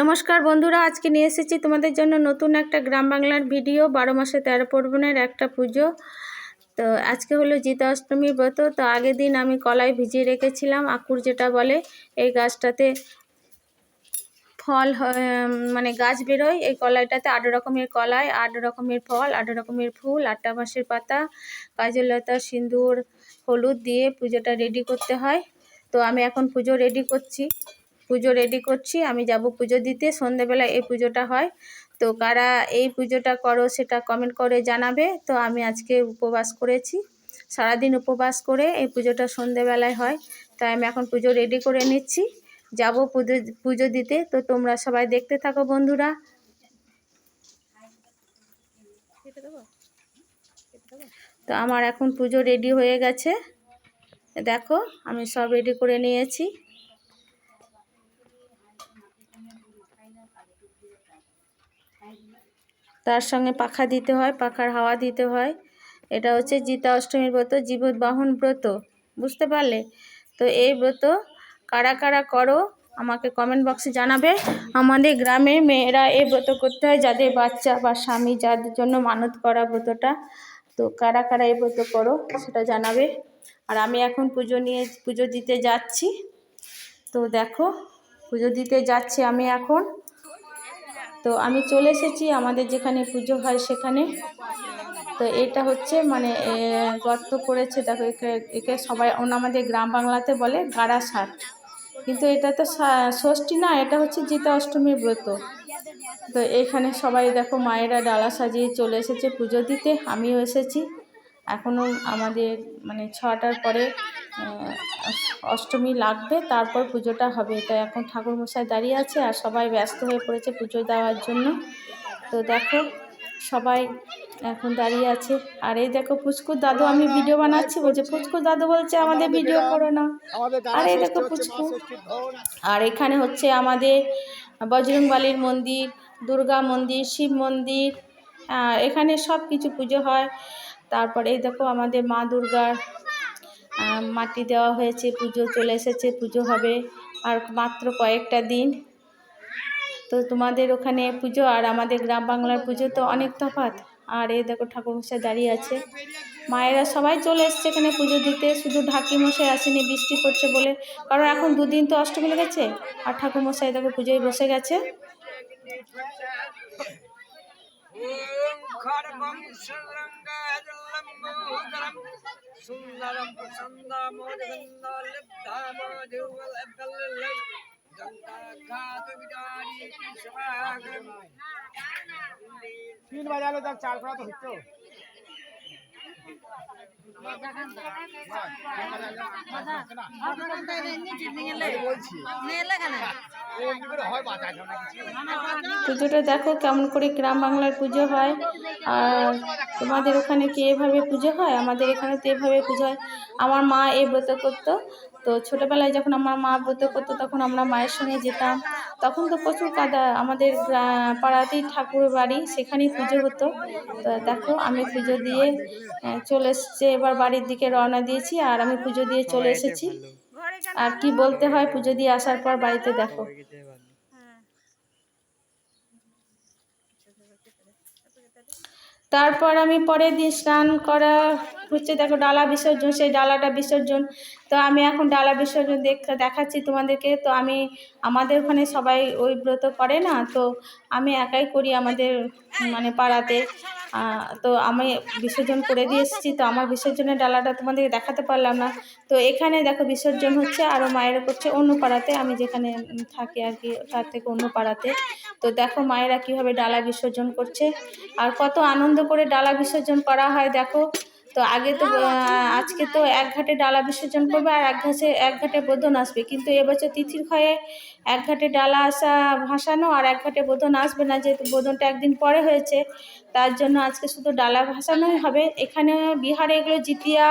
নমস্কার বন্ধুরা, আজকে নিয়ে এসেছি তোমাদের জন্য নতুন একটা গ্রাম বাংলার ভিডিও, বারো মাসে তেরো পর্বণের একটা পুজো। তো আজকে হলো জিতা অষ্টমী ব্রত, তো আগের দিন আমি কলাই ভিজিয়ে রেখেছিলাম, আকুর যেটা বলে, এই গাছটাতে ফল মানে গাছ বেরোয়, এই কলাইটাতে আট রকমের কলাই, আট রকমের ফল, আট রকমের ফুল, আটটা বাঁশের পাতা, কাজল লতা, সিঁদুর, হলুদ দিয়ে পুজোটা রেডি করতে হয়। তো আমি এখন পুজো রেডি করছি। পুজো রেডি করছি, আমি যাব পুজো দিতে। সন্ধেবেলা এই পুজোটা হয়। তো কারা এই পুজোটা করো সেটা কমেন্ট করে জানাবে। তো আমি আজকে উপবাস করেছি। সারাদিন উপবাস করে এই পুজোটা সন্ধেবেলায় হয়। তাই আমি এখন পুজো রেডি করে নিচ্ছি। যাব পুজো পুজো দিতে। তো তোমরা সবাই দেখতে থাকো বন্ধুরা। তো আমার এখন পুজো রেডি হয়ে গেছে। দেখো, আমি সব রেডি করে নিয়েছি। তার সঙ্গে পাখা দিতে হয়, পাখার হাওয়া দিতে হয়। এটা হচ্ছে জিতা অষ্টমীর ব্রত জীবত বাহন ব্রত। বুঝতে পারলে? তো এই ব্রত কারা কারা করো, আমাকে কমেন্ট বক্সে জানাবে। আমাদের গ্রামের মেয়েরা এই ব্রত করতে হয়, যাদের বাচ্চা বা স্বামী যাদের জন্য মানত করা ব্রতটা। তো কারা কারা এই ব্রত করো, সেটা জানাবে। আর আমি এখন পুজো নিয়ে, পুজো দিতে যাচ্ছি। তো দেখো, পুজো দিতে যাচ্ছি আমি এখন। তো আমি চলে এসেছি আমাদের যেখানে পুজো হয় সেখানে। তো এটা হচ্ছে মানে গর্ত করেছে দেখো একে একে সবাই আমাদের গ্রাম বাংলাতে বলে গাড়া সার কিন্তু এটা তো ষষ্ঠী না, এটা হচ্ছে জিতা অষ্টমীর ব্রত। তো এখানে সবাই দেখো মায়েরা ডালা সাজিয়ে চলে এসেছে পুজো দিতে, আমিও এসেছি। এখনও আমাদের মানে ছটার পরে অষ্টমী লাগবে তারপর পুজোটা হবে। তাই এখন ঠাকুর মশাই দাঁড়িয়ে আছে আর সবাই ব্যস্ত হয়ে পড়েছে পুজো দেওয়ার জন্য। তো দেখো সবাই এখন দাঁড়িয়ে আছে। আর এই দেখো পুচকুর দাদু আমি ভিডিও বানাচ্ছি। বলছে পুচকুর দাদু বলছে আমাদের ভিডিও করো না। আর এই দেখো পুচকু আর এখানে হচ্ছে আমাদের বজরংবালির মন্দির দুর্গা মন্দির শিব মন্দির এখানে সব কিছু পুজো হয়। তারপরে এই দেখো আমাদের মা দুর্গার মাটি দেওয়া হয়েছে, পুজো চলে এসেছে, পুজো হবে আর মাত্র কয়েকটা দিন। তো তোমাদের ওখানে পুজো আর আমাদের গ্রাম বাংলার পুজো তো অনেক তফাৎ। আর এই দেখো ঠাকুর মশাই দাঁড়িয়ে আছে। মায়েরা সবাই চলে এসছে এখানে পুজো দিতে। শুধু ঢাকি মশাই আসেনি, বৃষ্টি পড়ছে বলে। কারণ এখন দুদিন তো অষ্টমী লেগেছে। আর ঠাকুর মশাই দেখো পুজোয় বসে গেছে। ॐ खड्गं शृङ्गरङ्गोदरं सुन्दरं प्रसन्नमोदगन्धालिब्धामधिवल्लय তিন বাজালো তার চার করা তো হচ্ছে বলছি পুজোটা দেখো কেমন করে গ্রাম বাংলার পুজো হয়। আর তোমাদের ওখানে কি এভাবে পুজো হয়? আমাদের এখানে তো এভাবে পুজো হয়। আমার মা এ ব্রত করতো। তো ছোটোবেলায় যখন আমার মা ব্রত করতো, তখন আমরা মায়ের সঙ্গে যেতাম। তখন তো প্রচুর কাদা। আমাদের পাড়াতেই ঠাকুর বাড়ি, সেখানেই পুজো হতো। তো দেখো, আমি পুজো দিয়ে চলে এসছে। এবার বাড়ির দিকে রওনা দিয়েছি, আর আমি পুজো দিয়ে চলে এসেছি। আর কি বলতে হয় পুজো দিয়ে আসার পর বাড়িতে দেখো। তারপর আমি পরের দিন স্নান করা হচ্ছে দেখো ডালা বিসর্জন, সেই ডালাটা বিসর্জন। তো আমি এখন ডালা বিসর্জন দেখ দেখাচ্ছি তোমাদেরকে। তো আমি, আমাদের ওখানে সবাই ওই ব্রত করে না? তো আমি একাই করি আমাদের মানে পাড়াতে। তো আমি বিসর্জন করে দিয়ে এসেছি। তো আমার বিসর্জনের ডালাটা তোমাদেরকে দেখাতে পারলাম না। তো এখানে দেখো বিসর্জন হচ্ছে আরও মায়েরা করছে অন্য পাড়াতে। আমি যেখানে থাকি আর কি, তার থেকে অন্য পাড়াতে। তো দেখো মায়েরা কীভাবে ডালা বিসর্জন করছে। আর কত আনন্দ করে ডালা বিসর্জন করা হয়, দেখো। তো আগে তো আজকে তো এক ঘাটে ডালা বিসর্জন করবে আর এক ঘাটে এক ঘাটে বোধন আসবে। কিন্তু এবছর তিথির ক্ষয়ে এক ঘাটে ডালা আসা ভাসানো আর এক ঘাটে বোধন আসবে না যেহেতু বোধনটা একদিন পরে হয়েছে তার জন্য আজকে শুধু ডালা ভাসানোই হবে। এখানে বিহারে এগুলো জিতিয়া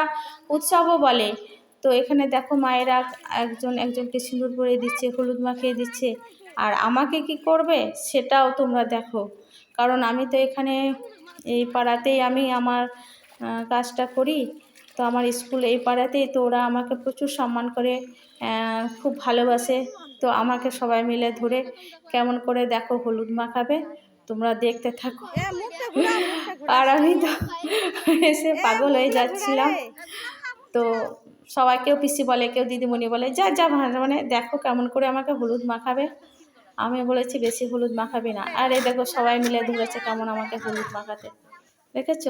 উৎসবও বলে। তো এখানে দেখো মায়েরা একজন একজনকে সিঁদুর পরে দিচ্ছে হলুদ মাখিয়ে দিচ্ছে। আর আমাকে কি করবে সেটাও তোমরা দেখো। কারণ আমি তো এখানে এই পাড়াতেই আমি আমার কাজটা করি। তো আমার স্কুল এই পাড়াতেই তো ওরা আমাকে প্রচুর সম্মান করে খুব ভালোবাসে। তো আমাকে সবাই মিলে ধরে কেমন করে দেখো হলুদ মাখাবে তোমরা দেখতে থাকো। আর আমি তো এসে পাগল হয়ে যাচ্ছিলাম। তো সবাই কেউ পিসি বলে কেউ দিদিমণি বলে যা যা মানে দেখো কেমন করে আমাকে হলুদ মাখাবে। আমি বলেছি বেশি হলুদ মাখাবি না। আর এই দেখো সবাই মিলে ধরেছে কেমন আমাকে হলুদ মাখাতে। দেখেছ?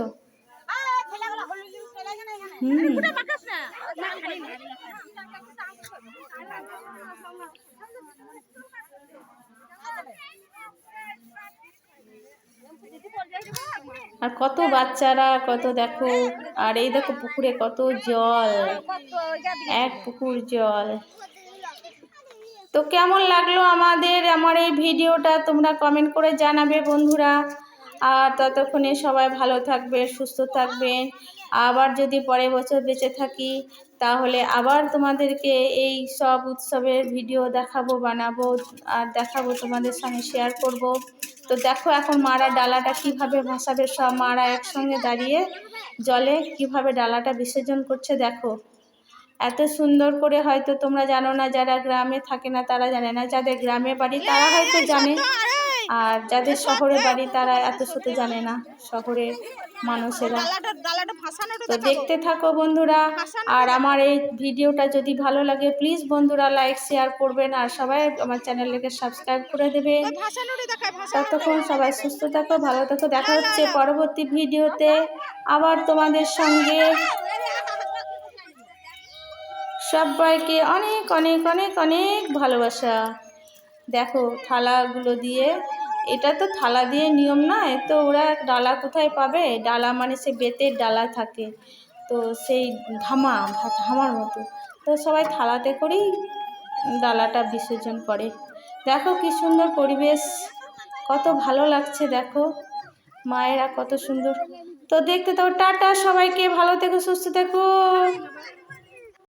আর কত বাচ্চারা কত দেখো আর এই দেখো পুকুরে কত জল। এক পুকুর জল। তো কেমন লাগল আমাদের আমার এই ভিডিওটা তোমরা কমেন্ট করে জানাবে বন্ধুরা। আর ততক্ষণে সবাই ভালো থাকবে সুস্থ থাকবে আবার যদি পরের বছর বেঁচে থাকি, তাহলে আবার তোমাদেরকে এই সব উৎসবের ভিডিও দেখাবো, বানাবো, আর দেখাবো, তোমাদের সঙ্গে শেয়ার করব। তো দেখো এখন মারা ডালাটা কীভাবে ভাসাবে, সব মারা একসঙ্গে দাঁড়িয়ে জলে কীভাবে ডালাটা বিসর্জন করছে দেখো। এত সুন্দর করে হয়তো তোমরা জানো না, যারা গ্রামে থাকে না, তারা জানে না। যাদের গ্রামে বাড়ি, তারা হয়তো জানে। আর যাদের শহরে বাড়ি তারা এত শত জানে না শহরের মানুষেরা। তো দেখতে থাকো বন্ধুরা আর আমার এই ভিডিওটা যদি ভালো লাগে প্লিজ বন্ধুরা লাইক শেয়ার করবেন আর সবাই আমার চ্যানেলটাকে সাবস্ক্রাইব করে দেবেন। ততক্ষণ সবাই সুস্থ থাকো ভালো থাকো। দেখা হচ্ছে পরবর্তী ভিডিওতে। আবার তোমাদের সঙ্গে। সবাইকে অনেক অনেক অনেক অনেক ভালোবাসা। দেখো, থালাগুলো দিয়ে। এটা তো থালা দিয়ে নিয়ম নয়, তো ওরা ডালা কোথায় পাবে? ডালা মানে সে বেতের ডালা থাকে। তো সেই ধামা ধামার মতো। তো সবাই থালাতে করেই ডালাটা বিসর্জন করে। দেখো কি সুন্দর পরিবেশ, কত ভালো লাগছে দেখো। মায়েরা কত সুন্দর। তো দেখতে তো টাটা সবাইকে, ভালো থেকো, সুস্থ থেকো।